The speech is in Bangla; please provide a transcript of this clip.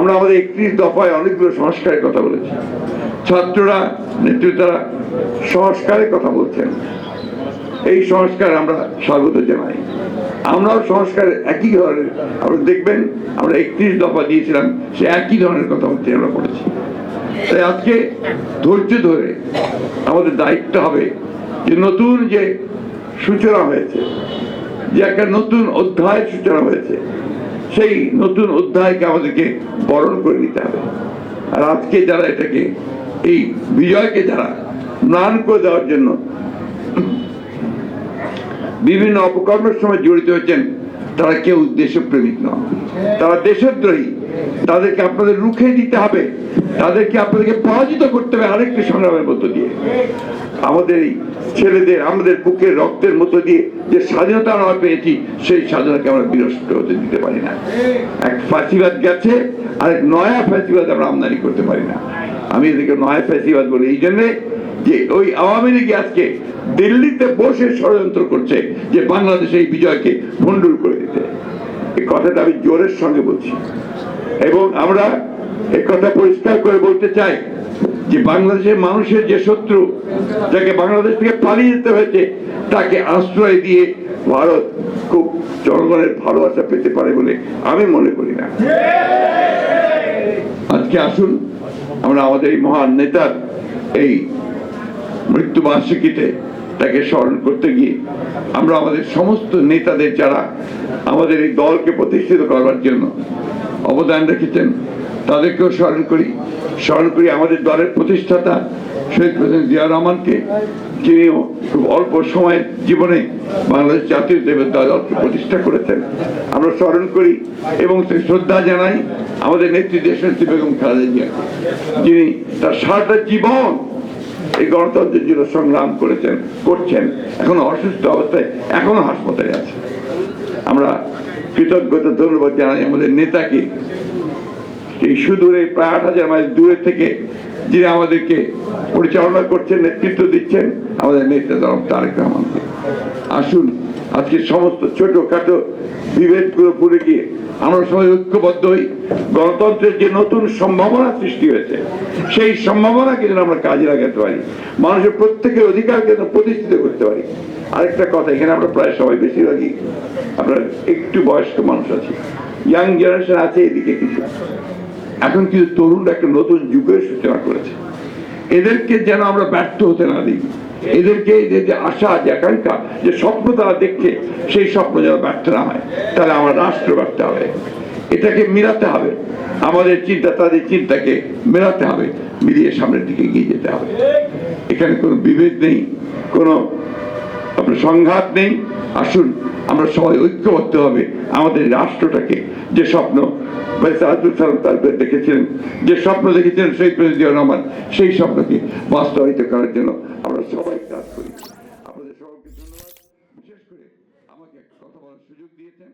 আমরা আমাদের একত্রিশ দফায় অনেকগুলো সংস্কারের কথা বলেছি। ছাত্ররা, নেতৃত্বরা সংস্কারের কথা বলছেন। এই সংস্কার আমরা স্বাগত জানাই। আমরাও সংস্কার একই ধরনের আপনারা দেখবেন আমরা একত্রিশ দফা দিয়েছিলাম, সে একই ধরনের কথা কথাবার্তা আমরা করেছি তাই আজকে ধৈর্য ধরে আমাদের দায়িত্ব হবে যে নতুন যে সূচনা হয়েছে, যে একটা নতুন অধ্যায়ের সূচনা হয়েছে সেই নতুন অধ্যায়কে আমাদেরকে বরণ করে নিতে হবে। আর আজকে যারা এটাকে, এই বিজয়কে যারা ম্লান করে দেওয়ার জন্য বিভিন্ন অপকর্মের সময় জড়িত হয়েছেন, তারা কেউ দেশপ্রেমিক নয় তারা দেশদ্রোহী। তাদেরকে আপনাদের রুখে দিতে হবে। তাদেরকে আপনাদেরকে পরাজিত করতে হবে আরেকটি সংগ্রামের মধ্য দিয়ে। আমাদের এই ছেলেদের, আমাদের বুকের রক্তের মধ্য দিয়ে যে স্বাধীনতা আমরা পেয়েছি, সেই স্বাধীনতাকে আমরা বিনষ্ট হতে দিতে পারি না। এক ফাঁসিবাদ গেছে আর এক নয়া ফাঁসিবাদ আমরা আমদানি করতে পারি না। আমি এদেরকে নয়া ফাঁসিবাদ বলি এই জন্যে যে ওই আওয়ামী লীগ আজকে দিল্লিতে বসে ষড়যন্ত্র করছে যে বাংলাদেশে এই বিজয়কে ভণ্ডুর করে দিতে। এই কথাটা আমি জোরের সঙ্গে বলছি। এবং আমরা এই কথা পরিষ্কার করে বলতে চাই যে বাংলাদেশের মানুষের যে শত্রু, যাকে বাংলাদেশ থেকে পালিয়ে যেতে হয়েছে, তাকে আশ্রয় দিয়ে ভারত খুব জনগণের ভালোবাসা পেতে পারে বলে আমি মনে করি না। আজকে আসুন, আমরা আমাদের এই মহান নেতার এই মৃত্যুবার্ষিকীতে তাকে স্মরণ করতে গিয়ে, আমরা আমাদের সমস্ত নেতাদের যারা আমাদের এই দলকে প্রতিষ্ঠিত করবার জন্য অবদান রেখেছেন তাদেরকেও স্মরণ করি। স্মরণ করি আমাদের দলের প্রতিষ্ঠাতা শহীদ প্রেসিডেন্ট জিয়া রহমানকে, যিনিও খুব অল্প সময়ের জীবনে বাংলাদেশ জাতীয় দেবের দলকে প্রতিষ্ঠা করেছেন। আমরা স্মরণ করি এবং শ্রদ্ধা জানাই আমাদের নেত্রী দেশনেত্রী বেগম খালেদা জিয়াকে যিনি তার সারাটা জীবন এই গণতন্ত্রের জন্য সংগ্রাম করেছেন, করছেন, এখনও অসুস্থ অবস্থায়, এখনও হাসপাতালে আছে। আমরা কৃতজ্ঞতা, ধন্যবাদ জানাই আমাদের নেতাকে এই সুদূরে প্রায় আট হাজার মাইল দূরে থেকে যিনি আমাদেরকে পরিচালনা করছেন, নেতৃত্ব দিচ্ছেন, আমাদের নেতা জনাব তারেক রহমানকে। আসুন, আজকে সমস্ত ছোটখাটো বিভেদগুলো ভুলে গিয়ে আমরা সবাই ঐক্যবদ্ধ হই। গণতন্ত্রের যে নতুন সম্ভাবনা সৃষ্টি হয়েছে, সেই সম্ভাবনাকে যেন আমরা কাজে লাগাতে পারি। মানুষের প্রত্যেকের অধিকারকে যেন প্রতিষ্ঠিত করতে পারি। আরেকটা কথা, এখানে আমরা প্রায় সবাই বেশিরভাগই আমরা একটু বয়স্ক মানুষ আছি। ইয়াং জেনারেশন আছে, এদিকে কিছু। এখন কিন্তু তরুণরা একটা নতুন যুগের সূচনা করেছে। এদেরকে যেন আমরা ব্যর্থ হতে না দিই। এদেরকে এদের যে আশা, যে আকাঙ্ক্ষা, যে স্বপ্ন তারা দেখছে সেই স্বপ্ন যেন ব্যর্থ না হয়, তাহলে আমার রাষ্ট্র ব্যর্থ হবে। এটাকে মিলাতে হবে। আমাদের চিন্তা, তাদের চিন্তাকে মেলাতে হবে। মিলিয়ে সামনের দিকে এগিয়ে যেতে হবে। এখানে কোনো বিভেদ নেই, কোনো আপনার সংঘাত নেই। আসুন, আমরা সবাই ঐক্যবদ্ধ হবে। আমাদের রাষ্ট্রটাকে, যে স্বপ্ন ভাইস আব্দুল সালাম তালবের দেখেছিলেন। যে স্বপ্ন দেখেছিলেন শহীদ প্রেসিডেন্ট রহমান, সেই স্বপ্নকে বাস্তবায়িত করার জন্য আমরা সবাই কাজ করি। আপনাদের সবাইকে ধন্যবাদ। বিশেষ করে আমাকে কথা বলার সুযোগ দিয়েছেন।